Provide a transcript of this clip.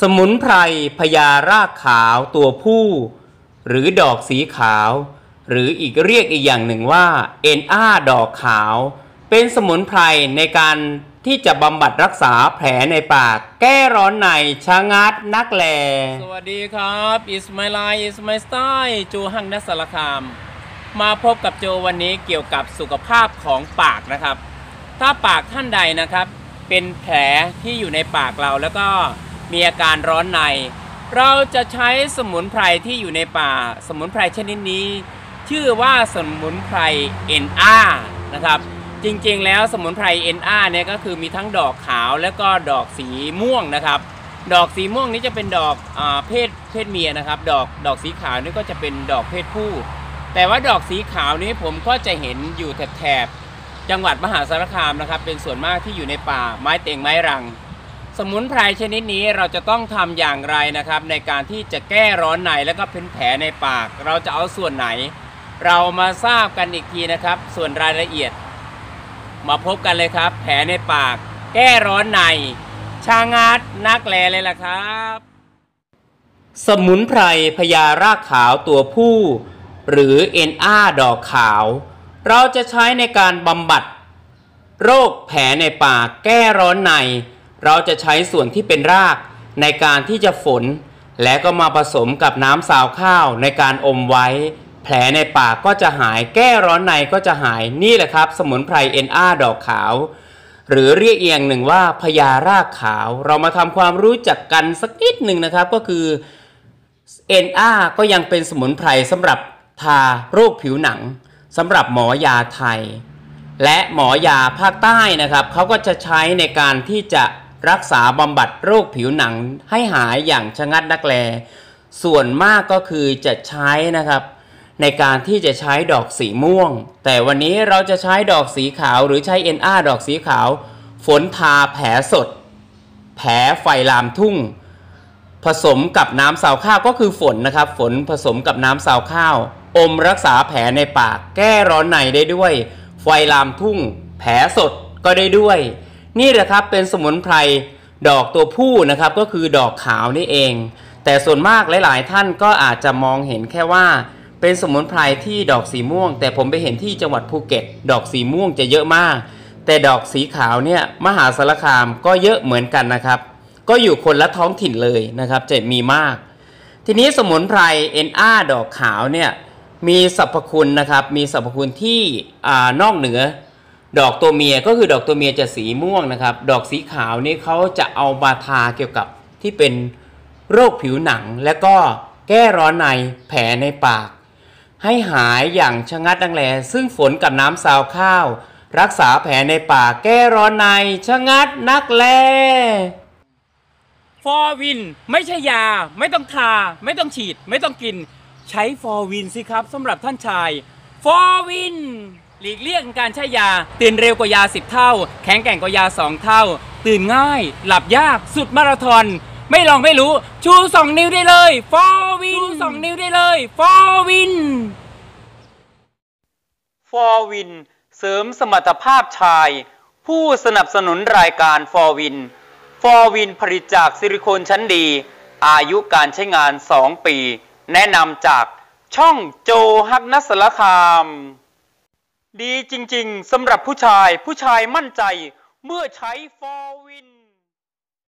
สมุนไพรพญารากขาวตัวผู้ หรือดอกสีขาว หรืออีกเรียกอีกอย่างหนึ่งว่าเอ็นอาดอกขาว เป็นสมุนไพรในการที่จะบำบัดรักษาแผลในปาก แก้ร้อนในชะงัดนักแล สวัสดีครับ อิสมาลายอิสมาสไตจูฮังนัสสารคาม มาพบกับโจวันนี้เกี่ยวกับสุขภาพของปากนะครับ ถ้าปากท่านใดนะครับ เป็นแผลที่อยู่ในปากเราแล้วก็ มีอาการร้อนใน เราจะใช้สมุนไพรที่อยู่ในป่า สมุนไพรชนิดนี้ ชื่อว่าสมุนไพรเอ็นอานะครับ จริงๆ แล้วสมุนไพรเอ็นอาเนี่ยก็คือมีทั้งดอกขาวแล้วก็ดอกสีม่วงนะครับ ดอกสีม่วงนี้จะเป็นดอกอเพศเพศเมียนะครับ ดอกดอกสีขาวนี่ก็จะเป็นดอกเพศผู้ แต่ว่าดอกสีขาวนี้ผมก็จะเห็นอยู่แถบจังหวัดมหาสารคามนะครับ เป็นส่วนมากที่อยู่ในป่าไม้เต่งไม้รัง สมุนไพรชนิดนี้เราจะต้องทำอย่างไรนะครับ ในการที่จะแก้ร้อนในแล้วก็เป็นแผลในปาก เราจะเอาส่วนไหน เรามาทราบกันอีกทีนะครับ ส่วนรายละเอียด มาพบกันเลยครับ แผลในปาก แก้ร้อนในชางัดนักแลเลยล่ะครับ สมุนไพรพญารากขาวตัวผู้ หรือเอ็นอาดอกขาว เราจะใช้ในการบำบัด โรคแผลในปากแก้ร้อนใน เราจะใช้ส่วนที่เป็นรากในการที่จะฝน และก็มาผสมกับน้ำสาวข้าวในการอมไว้ แผลในปากก็จะหายแก้ร้อนในก็จะหายนี่แหละครับ สมุนไพรเอ็นอาดอกขาว หรือเรียกอีกอย่างหนึ่งว่าพญารากขาว เรามาทำความรู้จักกันสักนิดหนึ่งนะครับก็คือ NR ก็ยังเป็นสมุนไพรสำหรับทาโรคผิวหนังสำหรับหมอยาไทย และหมอยาภาคใต้นะครับเขาก็จะใช้ในการที่จะ รักษาบำบัดโรคผิวหนังให้หายอย่างชะงัดนักแล ส่วนมากก็คือจะใช้นะครับ ในการที่จะใช้ดอกสีม่วง แต่วันนี้เราจะใช้ดอกสีขาวหรือใช้ NR ดอกสีขาว ฝนทาแผลสด แผลไฟลามทุ่ง ผสมกับน้ำสาวข้าวก็คือฝนนะครับ ฝนผสมกับน้ำสาวข้าว อมรักษาแผลในปาก แก้ร้อนในได้ด้วย ไฟลามทุ่ง แผลสดก็ได้ด้วย นี่แหละครับเป็นสมุนไพรดอกตัวผู้นะครับก็คือดอกขาวนี่เอง แต่ส่วนมากหลาย ๆ ท่านก็อาจจะมองเห็นแค่ว่า เป็นสมุนไพรที่ดอกสีม่วง แต่ผมไปเห็นที่จังหวัดภูเก็ต ดอกสีม่วงจะเยอะมาก แต่ดอกสีขาวเนี่ยมหาสารคามก็เยอะเหมือนกันนะครับ ก็อยู่คนละท้องถิ่นเลยนะครับจะมีมาก ทีนี้สมุนไพรเอ็นอาดอกขาวเนี่ยมีสรรพคุณนะครับมีสรรพคุณที่อนอกเหนือ ดอกตัวเมียก็คือดอกตัวเมียจะสีม่วงนะครับ ดอกสีขาวนี่เขาจะเอามาทาเกี่ยวกับที่เป็นโรคผิวหนัง และก็แก้ร้อนในแผลในปาก ให้หายอย่างชะงัดดังแล ซึ่งฝนกับน้ำซาวข้าว รักษาแผลในปากแก้ร้อนในชะงัดนักแลฟอร์วินไม่ใช่ยา ไม่ต้องทา ไม่ต้องฉีด ไม่ต้องกิน ใช้ฟอร์วินสิครับสำหรับท่านชายฟอร์วิน หลีกเลี่ยงการใช้ยา ตื่นเร็วกว่ายา 10 เท่า แข็งแกร่งกว่ายา 2 เท่า ตื่นง่าย หลับยาก สุดมาราธอน ไม่ลองไม่รู้ ชู 2 นิ้วได้เลยฟอร์วินสองนิ้วได้เลยฟอร์วินฟอร์วินเสริมสมรรถภาพชาย ผู้สนับสนุนรายการฟอร์วินฟอร์วินผลิตจากซิลิโคนชั้นดี อายุการใช้งาน 2 ปี แนะนำจากช่องโจฮักนัสละคาม ดีจริงๆสำหรับผู้ชายผู้ชายมั่นใจเมื่อใช้ฟอร์วิน